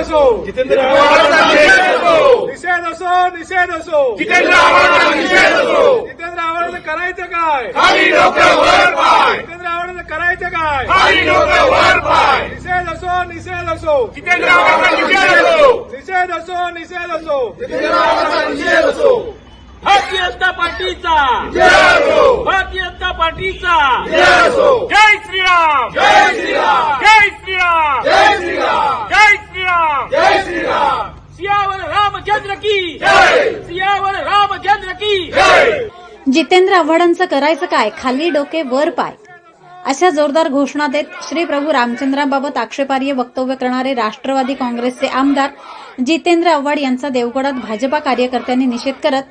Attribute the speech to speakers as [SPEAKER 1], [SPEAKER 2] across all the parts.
[SPEAKER 1] असो.
[SPEAKER 2] जितेंद्र निषेध असो.
[SPEAKER 1] निषेध असो निषेध
[SPEAKER 2] जितेंद्र आव्हाडांचा निषेध असो.
[SPEAKER 1] जितेंद्र आव्हाडांचं करायचं काय?
[SPEAKER 2] खाली डोकं वर पाय.
[SPEAKER 1] जितेंद्र आव्हाडांचं करायचं काय?
[SPEAKER 2] खाली डोकं वर पाय.
[SPEAKER 1] निषेध असो निषेध असो
[SPEAKER 2] जितेंद्र आव्हाडांचा निषेध असो.
[SPEAKER 1] निषेध असो निषेध असो
[SPEAKER 2] जितेंद्र आव्हाडांचा निषेध असो.
[SPEAKER 3] भारतीय जनता पार्टीचा. भारतीय जनता पार्टीचा.
[SPEAKER 2] जय
[SPEAKER 3] श्रीराम.
[SPEAKER 2] जय श्रीराम
[SPEAKER 3] जय श्रीराम
[SPEAKER 2] जय श्रीराम
[SPEAKER 3] जय श्रीराम सियावर रामचंद्र की।
[SPEAKER 2] जय।
[SPEAKER 3] सियावर रामचंद्र की।
[SPEAKER 2] जय।
[SPEAKER 4] जितेंद्र आव्हाडांचं करायचं काय? खाली डोके वर पाय. अशा जोरदार घोषणा देत श्री प्रभू रामचंद्राबाबत आक्षेपार्ह वक्तव्य करणारे राष्ट्रवादी काँग्रेसचे आमदार जितेंद्र आव्हाड यांचा देवगडात भाजपा कार्यकर्त्यांनी निषेध करत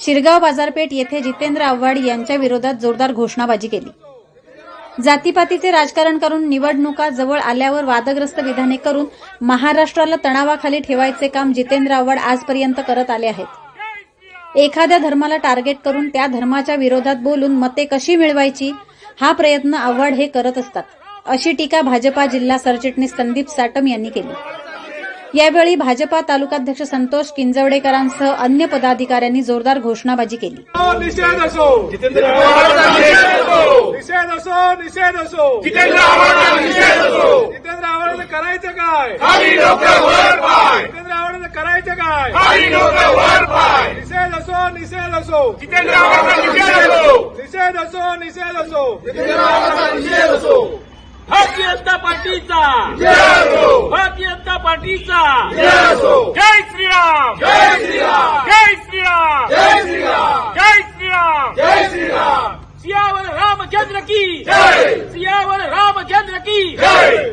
[SPEAKER 4] शिरगाव बाजारपेठ येथे जितेंद्र आव्हाड यांच्या विरोधात जोरदार घोषणाबाजी केली. जातीपातीचे राजकारण करून निवडणुका जवळ आल्यावर वादग्रस्त विधाने करून महाराष्ट्राला तणावाखाली ठेवायचे काम जितेंद्र आव्हाड आजपर्यंत करत आले आहेत. एखाद्या धर्माला टार्गेट करून त्या धर्माच्या विरोधात बोलून मते कशी मिळवायची हा प्रयत्न आव्हाड हे करत असतात अशी टीका भाजपा जिल्हा सरचिटणीस संदीप साटम यांनी केली. यावेळी भाजपा तालुकाध्यक्ष संतोष किंजवडेकरांसह अन्य पदाधिकाऱ्यांनी जोरदार घोषणाबाजी केली.
[SPEAKER 1] निषेध असो
[SPEAKER 2] निषेध असो. जितेंद्र आव्हाडांचा निषेध असो.
[SPEAKER 1] जितेंद्र आव्हाडांचं करायचं काय?
[SPEAKER 2] खाली डोकं वर पाय.
[SPEAKER 1] जितेंद्र आव्हाडांचं करायचं काय?
[SPEAKER 2] खाली डोकं वर पाय.
[SPEAKER 1] निषेध असो निषेध असो.
[SPEAKER 2] जितेंद्र आव्हाडांचा निषेध असो.
[SPEAKER 1] निषेध असो निषेध असो.
[SPEAKER 2] जितेंद्र आव्हाडांचा निषेध असो.
[SPEAKER 3] भारतीय जनता पार्टीचा. भारतीय जनता पार्टीचा
[SPEAKER 2] जय असो
[SPEAKER 3] जय श्रीराम
[SPEAKER 2] जय श्रीराम
[SPEAKER 3] जय श्रीराम
[SPEAKER 2] जय श्रीराम
[SPEAKER 3] जय श्रीराम
[SPEAKER 2] जय श्रीराम
[SPEAKER 3] सियावर रामचंद्र की
[SPEAKER 2] जय